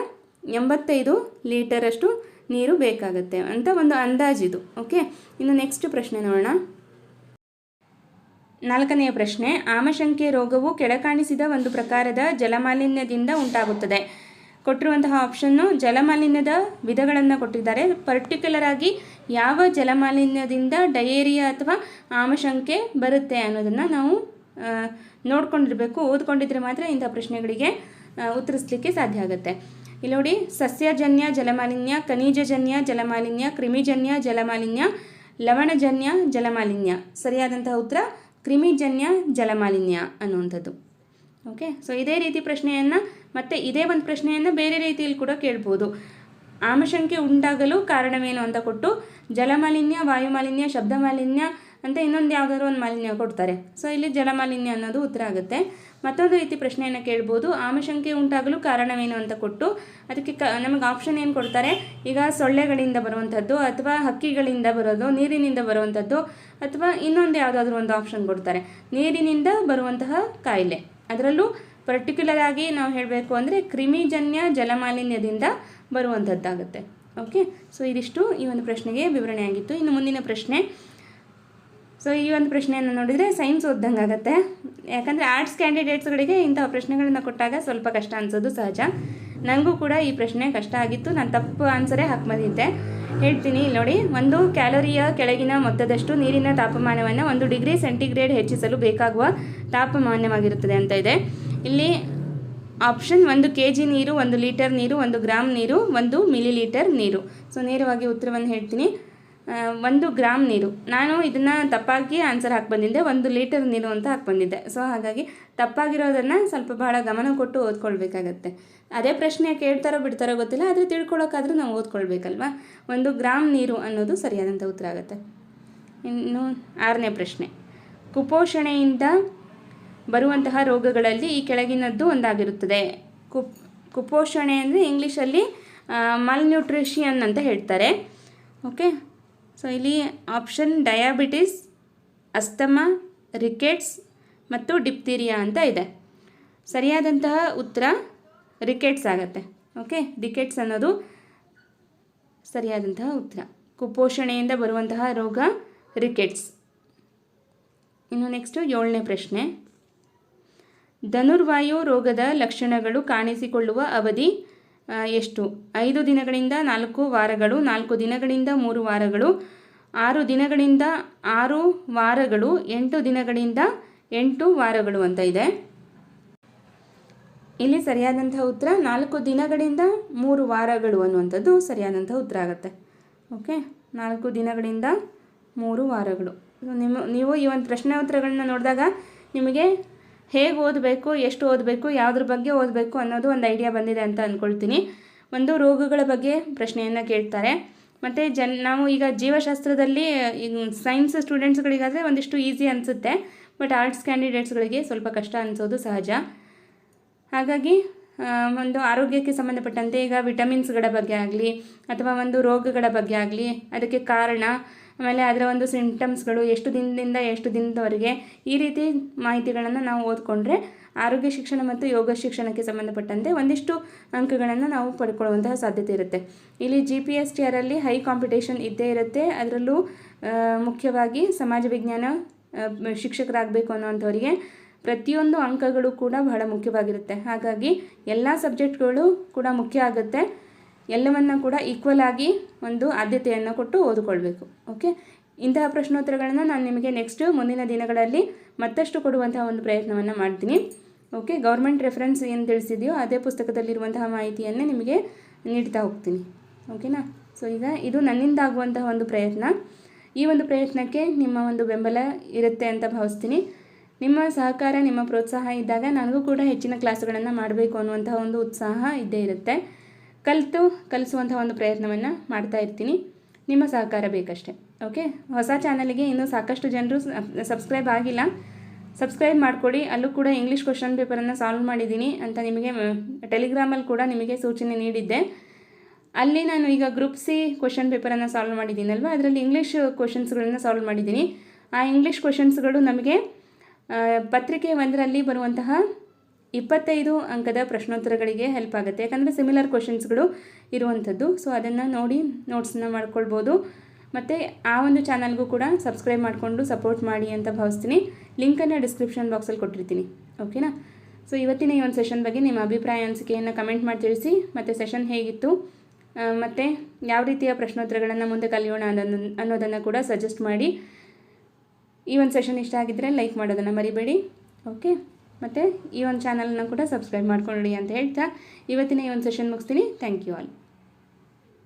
Speaker 1: ಎಂಬತ್ತೈದು ಲೀಟರಷ್ಟು ನೀರು ಬೇಕಾಗುತ್ತೆ ಅಂತ ಒಂದು ಅಂದಾಜಿದು ಓಕೆ ಇನ್ನು ನೆಕ್ಸ್ಟ್ ಪ್ರಶ್ನೆ ನೋಡೋಣ. ನಾಲ್ಕನೆಯ ಪ್ರಶ್ನೆ, ಆಮಶಂಕೆ ರೋಗವು ಕೆಳಕಾಣಿಸಿದ ಒಂದು ಪ್ರಕಾರದ ಜಲಮಾಲಿನ್ಯದಿಂದ ಉಂಟಾಗುತ್ತದೆ. ಕೊಟ್ಟಿರುವಂತಹ ಆಪ್ಷನ್ನು ಜಲಮಾಲಿನ್ಯದ ವಿಧಗಳನ್ನು ಕೊಟ್ಟಿದ್ದಾರೆ. ಪರ್ಟಿಕ್ಯುಲರ್ ಆಗಿ ಯಾವ ಜಲಮಾಲಿನ್ಯದಿಂದ ಡಯೇರಿಯಾ ಅಥವಾ ಆಮಶಂಕೆ ಬರುತ್ತೆ ಅನ್ನೋದನ್ನು ನಾವು ನೋಡ್ಕೊಂಡಿರಬೇಕು, ಓದ್ಕೊಂಡಿದ್ರೆ ಮಾತ್ರ ಇಂಥ ಪ್ರಶ್ನೆಗಳಿಗೆ ಉತ್ತರಿಸಲಿಕ್ಕೆ ಸಾಧ್ಯ ಆಗುತ್ತೆ. ಇಲ್ಲಿ ನೋಡಿ, ಸಸ್ಯಜನ್ಯ, ಜಲಮಾಲಿನ್ಯ, ಖನಿಜಜನ್ಯ, ಜಲಮಾಲಿನ್ಯ, ಕ್ರಿಮಿಜನ್ಯ, ಜಲಮಾಲಿನ್ಯ, ಲವಣಜನ್ಯ, ಜಲಮಾಲಿನ್ಯ. ಸರಿಯಾದಂತಹ ಉತ್ತರ, ಕ್ರಿಮಿಜನ್ಯ, ಜಲಮಾಲಿನ್ಯ ಅನ್ನುವಂಥದ್ದು. ಓಕೆ? ಸೊ ಇದೇ ರೀತಿ ಪ್ರಶ್ನೆಯನ್ನು ಮತ್ತೆ ಇದೇ ಒಂದು ಪ್ರಶ್ನೆಯನ್ನು ಬೇರೆ ರೀತಿಯಲ್ಲಿ ಕೂಡ ಕೇಳ್ಬೋದು. ಆಮಶಂಕೆ ಉಂಟಾಗಲು ಕಾರಣವೇನು ಅಂತ ಕೊಟ್ಟು ಜಲಮಾಲಿನ್ಯ, ವಾಯುಮಾಲಿನ್ಯ ಶಬ್ದ ಮಾಲಿನ್ಯ ಅಂತ ಇನ್ನೊಂದು ಯಾವುದಾದ್ರು ಒಂದು ಮಾಲಿನ್ಯ ಕೊಡ್ತಾರೆ. ಸೊ ಇಲ್ಲಿ ಜಲಮಾಲಿನ್ಯ ಅನ್ನೋದು ಉತ್ತರ ಆಗುತ್ತೆ. ಮತ್ತೊಂದು ರೀತಿ ಪ್ರಶ್ನೆಯನ್ನು ಕೇಳ್ಬೋದು. ಆಮಶಂಕೆ ಉಂಟಾಗಲು ಕಾರಣವೇನು ಅಂತ ಕೊಟ್ಟು ಅದಕ್ಕೆ ಕ, ನಮಗೆ ಆಪ್ಷನ್ ಏನು ಕೊಡ್ತಾರೆ? ಈಗ ಸೊಳ್ಳೆಗಳಿಂದ ಬರುವಂಥದ್ದು ಅಥವಾ ಹಕ್ಕಿಗಳಿಂದ ಬರೋದು, ನೀರಿನಿಂದ ಬರುವಂಥದ್ದು ಅಥವಾ ಇನ್ನೊಂದು ಯಾವುದಾದ್ರೂ ಒಂದು ಆಪ್ಷನ್ ಕೊಡ್ತಾರೆ. ನೀರಿನಿಂದ ಬರುವಂತಹ ಕಾಯಿಲೆ. ಅದರಲ್ಲೂ ಪರ್ಟಿಕ್ಯುಲರ್ ಆಗಿ ನಾವು ಹೇಳಬೇಕು ಅಂದರೆ ಕ್ರಿಮಿಜನ್ಯ ಜಲಮಾಲಿನ್ಯದಿಂದ ಬರುವಂಥದ್ದಾಗುತ್ತೆ. ಓಕೆ ಸೊ ಇದಿಷ್ಟು ಈ ಒಂದು ಪ್ರಶ್ನೆಗೆ ವಿವರಣೆ ಆಗಿತ್ತು ಇನ್ನು ಮುಂದಿನ ಪ್ರಶ್ನೆ. ಸೊ ಈ ಒಂದು ಪ್ರಶ್ನೆಯನ್ನು ನೋಡಿದರೆ ಸೈನ್ಸ್ ಓದ್ದಂಗೆ ಆಗುತ್ತೆ. ಯಾಕಂದರೆ ಆರ್ಟ್ಸ್ ಕ್ಯಾಂಡಿಡೇಟ್ಸ್ಗಳಿಗೆ ಇಂಥ ಪ್ರಶ್ನೆಗಳನ್ನು ಕೊಟ್ಟಾಗ ಸ್ವಲ್ಪ ಕಷ್ಟ ಅನಿಸೋದು ಸಹಜ. ನನಗೂ ಕೂಡ ಈ ಪ್ರಶ್ನೆ ಕಷ್ಟ ಆಗಿತ್ತು. ನಾನು ತಪ್ಪು ಆನ್ಸರೇ ಹಾಕಿ ಬಂದಿದ್ದೆ ಹೇಳ್ತೀನಿ ನೋಡಿ. ಒಂದು ಕ್ಯಾಲೋರಿಯ ಕೆಳಗಿನ ಮೊತ್ತದಷ್ಟು ನೀರಿನ ತಾಪಮಾನವನ್ನು ಒಂದು ಡಿಗ್ರಿ ಸೆಂಟಿಗ್ರೇಡ್ ಹೆಚ್ಚಿಸಲು ಬೇಕಾಗುವ ತಾಪಮಾನವಾಗಿರುತ್ತದೆ ಅಂತ ಇದೆ. ಇಲ್ಲಿ ಆಪ್ಷನ್ ಒಂದು ಕೆ ಜಿ ನೀರು, ಒಂದು ಲೀಟರ್ ನೀರು, ಒಂದು ಗ್ರಾಮ್ ನೀರು, ಒಂದು ಮಿಲಿ ಲೀಟರ್ ನೀರು. ಸೊ ನೇರವಾಗಿ ಉತ್ತರವನ್ನು ಹೇಳ್ತೀನಿ. ಒಂದು ಗ್ರಾಮ್ ನೀರು. ನಾನು ಇದನ್ನು ತಪ್ಪಾಗಿ ಆನ್ಸರ್ ಹಾಕಿ ಬಂದಿದ್ದೆ. ಒಂದು ಲೀಟರ್ ನೀರು ಅಂತ ಹಾಕಿ ಬಂದಿದ್ದೆ. ಸೊ ಹಾಗಾಗಿ ತಪ್ಪಾಗಿರೋದನ್ನು ಸ್ವಲ್ಪ ಬಹಳ ಗಮನ ಕೊಟ್ಟು ಓದ್ಕೊಳ್ಬೇಕಾಗತ್ತೆ. ಅದೇ ಪ್ರಶ್ನೆ ಕೇಳ್ತಾರೋ ಬಿಡ್ತಾರೋ ಗೊತ್ತಿಲ್ಲ, ಆದರೆ ತಿಳ್ಕೊಳ್ಳೋಕ್ಕಾದರೂ ನಾವು ಓದ್ಕೊಳ್ಬೇಕಲ್ವಾ? ಒಂದು ಗ್ರಾಮ್ ನೀರು ಅನ್ನೋದು ಸರಿಯಾದಂಥ ಉತ್ತರ ಆಗುತ್ತೆ. ಇನ್ನು ಆರನೇ ಪ್ರಶ್ನೆ. ಕುಪೋಷಣೆಯಿಂದ ಬರುವಂತಹ ರೋಗಗಳಲ್ಲಿ ಈ ಕೆಳಗಿನದ್ದು ಒಂದಾಗಿರುತ್ತದೆ. ಕುಪ್, ಕುಪೋಷಣೆ ಅಂದರೆ ಇಂಗ್ಲೀಷಲ್ಲಿ ಮಲ್ನ್ಯೂಟ್ರಿಷಿಯನ್ ಅಂತ ಹೇಳ್ತಾರೆ. ಓಕೆ ಸೊ ಇಲ್ಲಿ ಆಪ್ಷನ್ ಡಯಾಬಿಟಿಸ್ ಅಸ್ತಮ ರಿಕೆಟ್ಸ್ ಮತ್ತು ಡಿಪ್ತೀರಿಯಾ ಅಂತ ಇದೆ. ಸರಿಯಾದಂತಹ ಉತ್ತರ ರಿಕೆಟ್ಸ್ ಆಗುತ್ತೆ. ಓಕೆ ರಿಕೆಟ್ಸ್ ಅನ್ನೋದು ಸರಿಯಾದಂತಹ ಉತ್ತರ. ಕುಪೋಷಣೆಯಿಂದ ಬರುವಂತಹ ರೋಗ ರಿಕೆಟ್ಸ್ ಇನ್ನು ನೆಕ್ಸ್ಟು ಏಳನೇ ಪ್ರಶ್ನೆ. ಧನುರ್ವಾಯು ರೋಗದ ಲಕ್ಷಣಗಳು ಕಾಣಿಸಿಕೊಳ್ಳುವ ಅವಧಿ ಎಷ್ಟು? ಐದು ದಿನಗಳಿಂದ ನಾಲ್ಕು ವಾರಗಳು, ನಾಲ್ಕು ದಿನಗಳಿಂದ ಮೂರು ವಾರಗಳು, ಆರು ದಿನಗಳಿಂದ ಆರು ವಾರಗಳು, ಎಂಟು ದಿನಗಳಿಂದ ಎಂಟು ವಾರಗಳು ಅಂತ ಇದೆ. ಇಲ್ಲಿ ಸರಿಯಾದಂತಹ ಉತ್ತರ, ನಾಲ್ಕು ದಿನಗಳಿಂದ ಮೂರು ವಾರಗಳು ಅನ್ನುವಂಥದ್ದು ಸರಿಯಾದಂಥ ಉತ್ತರ ಆಗುತ್ತೆ. ಓಕೆ? ನಾಲ್ಕು ದಿನಗಳಿಂದ ಮೂರು ವಾರಗಳು. ನಿಮ್ಮ, ನೀವು ಈ ಒಂದು ಪ್ರಶ್ನೆ ಉತ್ತರಗಳನ್ನ ನೋಡಿದಾಗ ನಿಮಗೆ ಹೇಗೆ ಓದಬೇಕು, ಎಷ್ಟು ಓದಬೇಕು, ಯಾವುದ್ರ ಬಗ್ಗೆ ಓದಬೇಕು ಅನ್ನೋದು ಒಂದು ಐಡಿಯಾ ಬಂದಿದೆ ಅಂತ ಅಂದ್ಕೊಳ್ತೀನಿ ಒಂದು ರೋಗಗಳ ಬಗ್ಗೆ ಪ್ರಶ್ನೆಯನ್ನು ಕೇಳ್ತಾರೆ. ಮತ್ತು ಜನ್, ನಾವು ಈಗ ಜೀವಶಾಸ್ತ್ರದಲ್ಲಿ ಈಗ ಸೈನ್ಸ್ ಸ್ಟೂಡೆಂಟ್ಸ್ಗಳಿಗಾದರೆ ಒಂದಿಷ್ಟು ಈಸಿ ಅನಿಸುತ್ತೆ. ಬಟ್ ಆರ್ಟ್ಸ್ ಕ್ಯಾಂಡಿಡೇಟ್ಸ್ಗಳಿಗೆ ಸ್ವಲ್ಪ ಕಷ್ಟ ಅನಿಸೋದು ಸಹಜ. ಹಾಗಾಗಿ ಒಂದು ಆರೋಗ್ಯಕ್ಕೆ ಸಂಬಂಧಪಟ್ಟಂತೆ ಈಗ ವಿಟಮಿನ್ಸ್ಗಳ ಬಗ್ಗೆ ಆಗಲಿ, ಅಥವಾ ಒಂದು ರೋಗಗಳ ಬಗ್ಗೆ ಆಗಲಿ, ಅದಕ್ಕೆ ಕಾರಣ ಆಮೇಲೆ ಅದರ ಒಂದು ಸಿಂಟಮ್ಸ್ಗಳು ಎಷ್ಟು ದಿನದಿಂದ ಎಷ್ಟು ದಿನದವರೆಗೆ ಈ ರೀತಿ ಮಾಹಿತಿಗಳನ್ನು ನಾವು ಓದ್ಕೊಂಡ್ರೆ ಆರೋಗ್ಯ ಶಿಕ್ಷಣ ಮತ್ತು ಯೋಗ ಶಿಕ್ಷಣಕ್ಕೆ ಸಂಬಂಧಪಟ್ಟಂತೆ ಒಂದಿಷ್ಟು ಅಂಕಗಳನ್ನು ನಾವು ಪಡ್ಕೊಳ್ಳುವಂತಹ ಸಾಧ್ಯತೆ ಇರುತ್ತೆ. ಇಲ್ಲಿ ಜಿ ಪಿ ಎಸ್ ಟಿ ಆರಲ್ಲಿ ಹೈ ಕಾಂಪಿಟೇಷನ್ ಇದ್ದೇ ಇರುತ್ತೆ. ಅದರಲ್ಲೂ ಮುಖ್ಯವಾಗಿ ಸಮಾಜ ವಿಜ್ಞಾನ ಶಿಕ್ಷಕರಾಗಬೇಕು ಅನ್ನೋವಂಥವರಿಗೆ ಪ್ರತಿಯೊಂದು ಅಂಕಗಳು ಕೂಡ ಬಹಳ ಮುಖ್ಯವಾಗಿರುತ್ತೆ. ಹಾಗಾಗಿ ಎಲ್ಲ ಸಬ್ಜೆಕ್ಟ್ಗಳು ಕೂಡ ಮುಖ್ಯ ಆಗುತ್ತೆ. ಎಲ್ಲವನ್ನ ಕೂಡ ಈಕ್ವಲ್ ಆಗಿ ಒಂದು ಆದ್ಯತೆಯನ್ನು ಕೊಟ್ಟು ಓದಿಕೊಳ್ಬೇಕು ಓಕೆ ಇಂತಹ ಪ್ರಶ್ನೋತ್ತರಗಳನ್ನು ನಾನು ನಿಮಗೆ ನೆಕ್ಸ್ಟ್ ಮುಂದಿನ ದಿನಗಳಲ್ಲಿ ಮತ್ತಷ್ಟು ಕೊಡುವಂತಹ ಒಂದು ಪ್ರಯತ್ನವನ್ನು ಮಾಡ್ತೀನಿ ಓಕೆ ಗೌರ್ಮೆಂಟ್ ರೆಫರೆನ್ಸ್ ಏನು ತಿಳಿಸಿದೆಯೋ ಅದೇ ಪುಸ್ತಕದಲ್ಲಿರುವಂತಹ ಮಾಹಿತಿಯನ್ನೇ ನಿಮಗೆ ನೀಡ್ತಾ ಹೋಗ್ತೀನಿ ಓಕೆನಾ ಸೊ ಈಗ ಇದು ನನ್ನಿಂದ ಆಗುವಂತಹ ಒಂದು ಪ್ರಯತ್ನ. ಈ ಒಂದು ಪ್ರಯತ್ನಕ್ಕೆ ನಿಮ್ಮ ಒಂದು ಬೆಂಬಲ ಇರುತ್ತೆ ಅಂತ ಭಾವಿಸ್ತೀನಿ. ನಿಮ್ಮ ಸಹಕಾರ, ನಿಮ್ಮ ಪ್ರೋತ್ಸಾಹ ಇದ್ದಾಗ ನನಗೂ ಕೂಡ ಹೆಚ್ಚಿನ ಕ್ಲಾಸ್ಗಳನ್ನು ಮಾಡಬೇಕು ಅನ್ನುವಂತಹ ಒಂದು ಉತ್ಸಾಹ ಇದ್ದೇ ಇರುತ್ತೆ. ಕಲಿತು ಕಲಿಸುವಂಥ ಒಂದು ಪ್ರಯತ್ನವನ್ನು ಮಾಡ್ತಾ ಇರ್ತೀನಿ. ನಿಮ್ಮ ಸಹಕಾರ ಬೇಕಷ್ಟೆ, ಓಕೆ? ಹೊಸ ಚಾನಲ್ಗೆ ಇನ್ನೂ ಸಾಕಷ್ಟು ಜನರು ಸಬ್ಸ್ಕ್ರೈಬ್ ಆಗಿಲ್ಲ, ಸಬ್ಸ್ಕ್ರೈಬ್ ಮಾಡಿಕೊಡಿ. ಅಲ್ಲೂ ಕೂಡ ಇಂಗ್ಲೀಷ್ ಕ್ವಶನ್ ಪೇಪರನ್ನು ಸಾಲ್ವ್ ಮಾಡಿದ್ದೀನಿ ಅಂತ ನಿಮಗೆ ಟೆಲಿಗ್ರಾಮಲ್ಲಿ ಕೂಡ ನಿಮಗೆ ಸೂಚನೆ ನೀಡಿದ್ದೆ. ಅಲ್ಲಿ ನಾನು ಈಗ ಗ್ರೂಪ್ ಸಿ ಕ್ವಶನ್ ಪೇಪರನ್ನು ಸಾಲ್ವ್ ಮಾಡಿದ್ದೀನಲ್ವ? ಅದರಲ್ಲಿ ಇಂಗ್ಲೀಷ್ ಕ್ವಶನ್ಸ್ಗಳನ್ನು ಸಾಲ್ವ್ ಮಾಡಿದ್ದೀನಿ. ಆ ಇಂಗ್ಲೀಷ್ ಕ್ವಶನ್ಸ್ಗಳು ನಮಗೆ ಪತ್ರಿಕೆ ಒಂದರಲ್ಲಿ ಬರುವಂತಹ ಇಪ್ಪತ್ತೈದು ಅಂಕದ ಪ್ರಶ್ನೋತ್ತರಗಳಿಗೆ ಹೆಲ್ಪ್ ಆಗುತ್ತೆ. ಯಾಕಂದರೆ ಸಿಮಿಲರ್ ಕ್ವಶನ್ಸ್ಗಳು ಇರುವಂಥದ್ದು. ಸೊ ಅದನ್ನು ನೋಡಿ ನೋಟ್ಸನ್ನ ಮಾಡ್ಕೊಳ್ಬೋದು. ಮತ್ತು ಆ ಒಂದು ಚಾನಲ್ಗೂ ಕೂಡ ಸಬ್ಸ್ಕ್ರೈಬ್ ಮಾಡಿಕೊಂಡು ಸಪೋರ್ಟ್ ಮಾಡಿ ಅಂತ ಭಾವಿಸ್ತೀನಿ. ಲಿಂಕನ್ನು ಡಿಸ್ಕ್ರಿಪ್ಷನ್ ಬಾಕ್ಸಲ್ಲಿ ಕೊಟ್ಟಿರ್ತೀನಿ. ಓಕೆನಾ ಸೊ ಇವತ್ತಿನ ಈ ಒಂದು ಸೆಷನ್ ಬಗ್ಗೆ ನಿಮ್ಮ ಅಭಿಪ್ರಾಯ, ಅನಿಸಿಕೆಯನ್ನು ಕಮೆಂಟ್ ಮಾಡಿ ತಿಳಿಸಿ. ಮತ್ತು ಸೆಷನ್ ಹೇಗಿತ್ತು? ಮತ್ತು ಯಾವ ರೀತಿಯ ಪ್ರಶ್ನೋತ್ತರಗಳನ್ನು ಮುಂದೆ ಕಲಿಯೋಣ ಅನ್ನೋದನ್ನು ಅನ್ನೋದನ್ನು ಕೂಡ ಸಜೆಸ್ಟ್ ಮಾಡಿ. ಈ ಒಂದು ಸೆಷನ್ ಇಷ್ಟ ಆಗಿದ್ದರೆ ಲೈಕ್ ಮಾಡೋದನ್ನು ಮರಿಬೇಡಿ. ಓಕೆ ಮತ್ತು ಈ ಒಂದು ಚಾನಲ್ನ ಕೂಡ ಸಬ್ಸ್ಕ್ರೈಬ್ ಮಾಡ್ಕೊಳ್ಳಿ ಅಂತ ಹೇಳ್ತಾ ಇವತ್ತಿನ ಈ ಒಂದು ಸೆಷನ್ ಮುಗಿಸ್ತೀನಿ. Thank you all